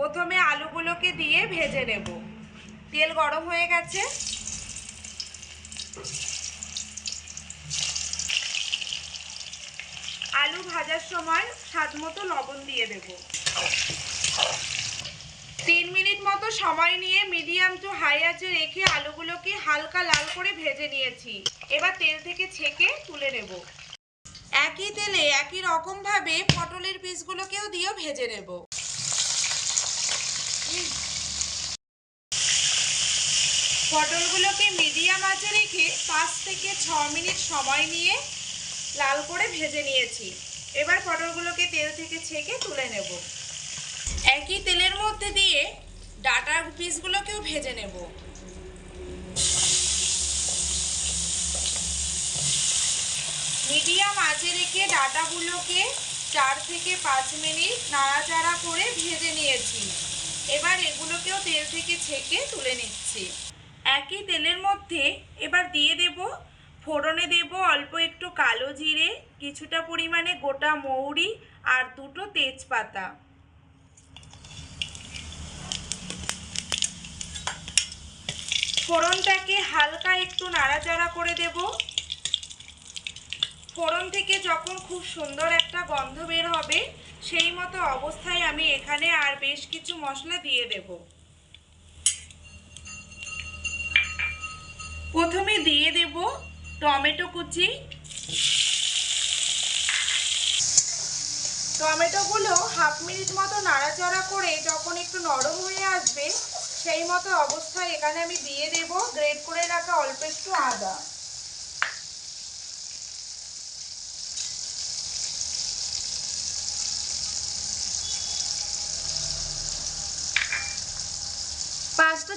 প্রথমে আলুগুলোকে দিয়ে ভেজে নেব। তেল গরম হয়ে গেছে। আলু ভাজার সময় স্বাদ মতো লবণ দিয়ে দেব। তিন মিনিট মতো সময় নিয়ে মিডিয়াম টু হাই আঁচে রেখে আলুগুলোকে হালকা লাল করে ভেজে নিয়েছি। এবার তেল থেকে ছেঁকে তুলে নেব। একই তেলে একই রকমভাবে পটলের পিসগুলোকেও দিয়েও ভেজে নেব। পটলগুলোকে মিডিয়াম আঁচে রেখে পাঁচ থেকে ছ মিনিট সময় নিয়ে লাল করে ভেজে নিয়েছি। এবার পটলগুলোকে তেল থেকে ছেঁকে তুলে নেব। একই তেলের মধ্যে দিয়ে ডাটার পিসগুলোকেও ভেজে নেব। মিডিয়াম আঁচে রেখে ডাটাগুলোকে চার থেকে পাঁচ মিনিট নাড়াচাড়া করে ভেজে নিয়েছি। এবার এগুলোকেও তেল থেকে ছেঁকে তুলে নিচ্ছি। একই তেলের মধ্যে এবার দিয়ে দেব, ফোড়নে দেব অল্প একটু কালো জিরে, কিছুটা পরিমাণে গোটা মৌরি আর দুটো তেজপাতা। ফোড়নটাকে হালকা একটু নাড়াচাড়া করে দেব। ফোড়ন থেকে যখন খুব সুন্দর একটা গন্ধ বের হবে সেই মতো অবস্থায় আমি এখানে আর বেশ কিছু মশলা দিয়ে দেব। প্রথমে দিয়ে দেব টমেটো কুচি। টমেটোগুলো হাফ মিনিট মতো নাড়াচাড়া করে যখন একটু নরম হয়ে আসবে, সেই মতো অবস্থায় এখানে আমি দিয়ে দেব, গ্রেট করে রাখা অল্প একটু আদা।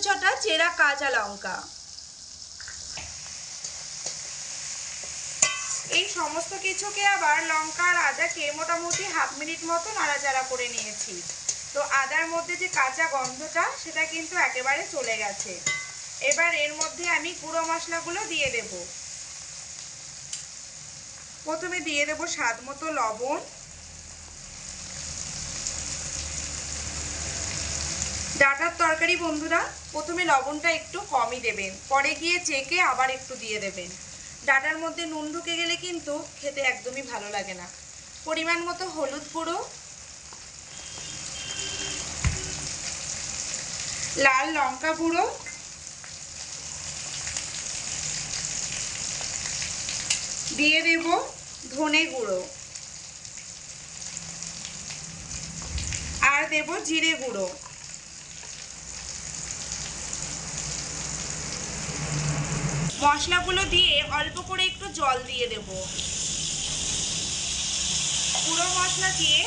ছটা চেরা কাঁচা লঙ্কা। এই সমস্ত কিছুকে আবার লঙ্কা আর আদাকে মোটামুটি হাফ মিনিট মতো নাড়াচাড়া করে নিয়েছি। তো আদার মধ্যে যে কাঁচা গন্ধটা, সেটা কিন্তু একেবারে চলে গেছে। এবার এর মধ্যে আমি গুঁড়ো মশলাগুলো দিয়ে দেব। প্রথমে দিয়ে দেব স্বাদ মতো লবণ। ডাটার তরকারি বন্ধুরা, প্রথমে লবণটা একটু কমই দেবেন, পরে গিয়ে চেকে আবার একটু দিয়ে দেবেন। ডাটার মধ্যে নুন ঢুকে গেলে কিন্তু খেতে একদমই ভালো লাগে না। পরিমাণ মতো হলুদ গুঁড়ো, লাল লঙ্কা গুঁড়ো, দিয়ে দেব ধনে গুঁড়ো। আর দেব জিরে গুঁড়ো। মশলাগুলো দিয়ে অল্প করে একটু জল দিয়ে দেব। পুরো মশলা দিয়ে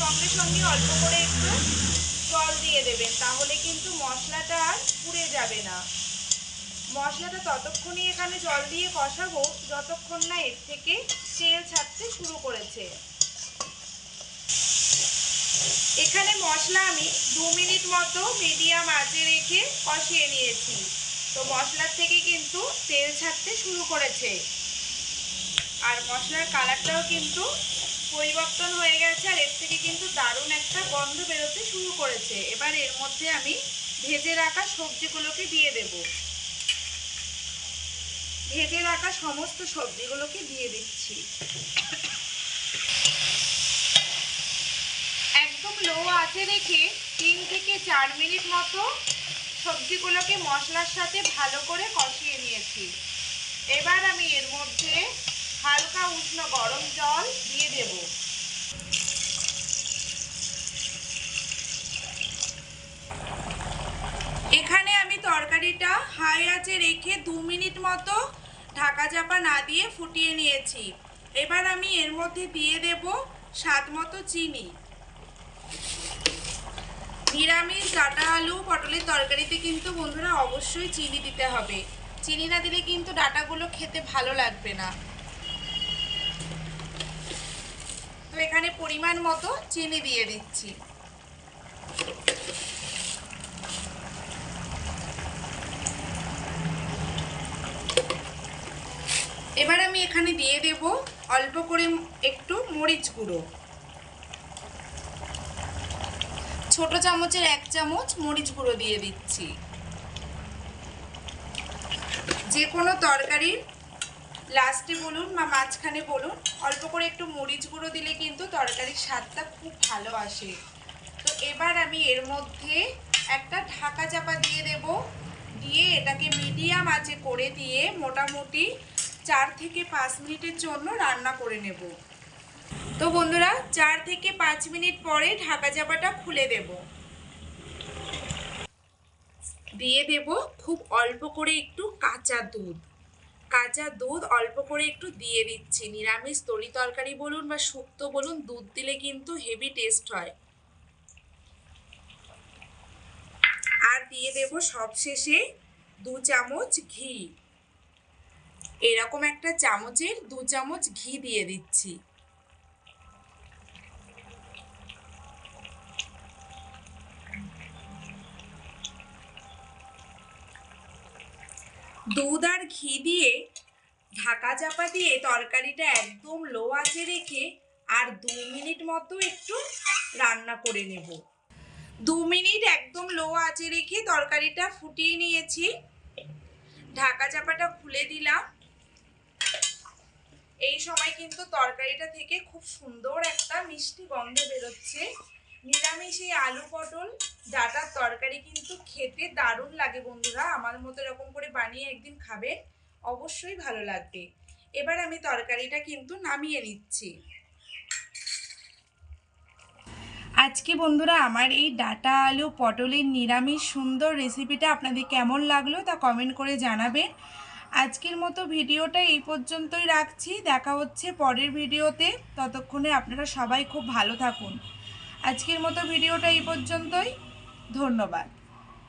সঙ্গে সঙ্গে অল্প করে একটু জল দিয়ে দেবেন, তাহলে কিন্তু মশলাটা আর পুড়ে যাবে না। মশলাটা ততক্ষণই এখানে জল দিয়ে কষাবো, যতক্ষণ না এর থেকে তেল ছাড়তে শুরু করেছে। এখানে মশলা আমি দু মিনিট মতো মিডিয়াম আঁচে রেখে কষিয়ে নিয়েছি। তো মশলার থেকে কিন্তু তেল ছাড়তে শুরু করেছে। আর মশলার কালারটাও কিন্তু পরিবর্তন হয়ে গেছে আর এর থেকে কিন্তু দারুণ একটা গন্ধ বেরোতে শুরু করেছে। এবার এর মধ্যে আমি ভেজে রাখা সবজিগুলোকে দিয়ে দেব। ভেজে রাখা সমস্ত সবজিগুলোকে দিয়ে দিচ্ছি। একদম লো আছে রেখে তিন থেকে চার মিনিট মতো সবজিগুলোকে মশলার সাথে ভালো করে কষিয়ে নিয়েছি। এবার আমি এর মধ্যে হালকা উষ্ণ গরম জল দিয়ে দেব। এখানে আমি তরকারিটা হাই আঁচে রেখে দু মিনিট মতো ঢাকা চাপা না দিয়ে ফুটিয়ে নিয়েছি। এবার আমি এর মধ্যে দিয়ে দেব স্বাদ মতো চিনি। নিরামিষ ডাটা আলু পটলের তরকারিতে কিন্তু বন্ধুরা অবশ্যই চিনি দিতে হবে। চিনি না দিলে কিন্তু ডাটাগুলো খেতে ভালো লাগবে না। তো এখানে পরিমাণ মতো চিনি দিয়ে দিচ্ছি। এবার আমি এখানে দিয়ে দেব অল্প করে একটু মরিচ গুঁড়ো। ছোট চামচের এক চামচ মরিচ গুঁড়ো দিয়ে দিচ্ছি। যে কোনো তরকারির লাস্টে বলুন বা মাঝখানে বলুন, অল্প করে একটু মরিচ গুঁড়ো দিলে কিন্তু তরকারির স্বাদটা খুব ভালো আসে। তো এবার আমি এর মধ্যে একটা ঢাকা চাপা দিয়ে দেব। দিয়ে এটাকে মিডিয়াম আঁচে করে দিয়ে মোটামুটি চার থেকে পাঁচ মিনিটের জন্য রান্না করে নেব। তো বন্ধুরা, চার থেকে পাঁচ মিনিট পরে ঢাকা চাপাটা খুলে দেব। দিয়ে দেব খুব অল্প করে একটু কাঁচা দুধ। কাঁচা দুধ অল্প করে একটু দিয়ে দিচ্ছি। নিরামিষ তরি তরকারি বলুন বা শুক্তো বলুন, দুধ দিলে কিন্তু হেভি টেস্ট হয়। আর দিয়ে দেব সবশেষে দু চামচ ঘি। এরকম একটা চামচের দু চামচ ঘি দিয়ে দিচ্ছি। দুধ আর ঘি দিয়ে ঢাকা চাপা দিয়ে তরকারিটা একদম লো আঁচে রেখে আর দু মিনিট মতো একটু রান্না করে নেব। দু মিনিট একদম লো আঁচে রেখে তরকারিটা ফুটিয়ে নিয়েছি। ঢাকা চাপাটা খুলে দিলাম। এই সময় কিন্তু তরকারিটা থেকে খুব সুন্দর একটা মিষ্টি গন্ধ বেরোচ্ছে। নিরামিষ এই আলু পটল, ডাটার তরকারি কিন্তু খেতে দারুণ লাগে বন্ধুরা। আমার মতো এরকম করে বানিয়ে একদিন খাবে অবশ্যই ভালো লাগবে। এবার আমি তরকারিটা কিন্তু নামিয়ে নিচ্ছি। আজকে বন্ধুরা আমার এই ডাটা আলু পটলের নিরামিষ সুন্দর রেসিপিটা আপনাদের কেমন লাগল তা কমেন্ট করে জানাবেন। আজকের মতো ভিডিওটা এই পর্যন্তই রাখছি। দেখা হচ্ছে পরের ভিডিওতে। ততক্ষণে আপনারা সবাই খুব ভালো থাকুন। আজকের মতো ভিডিওটা এই পর্যন্তই। ধন্যবাদ।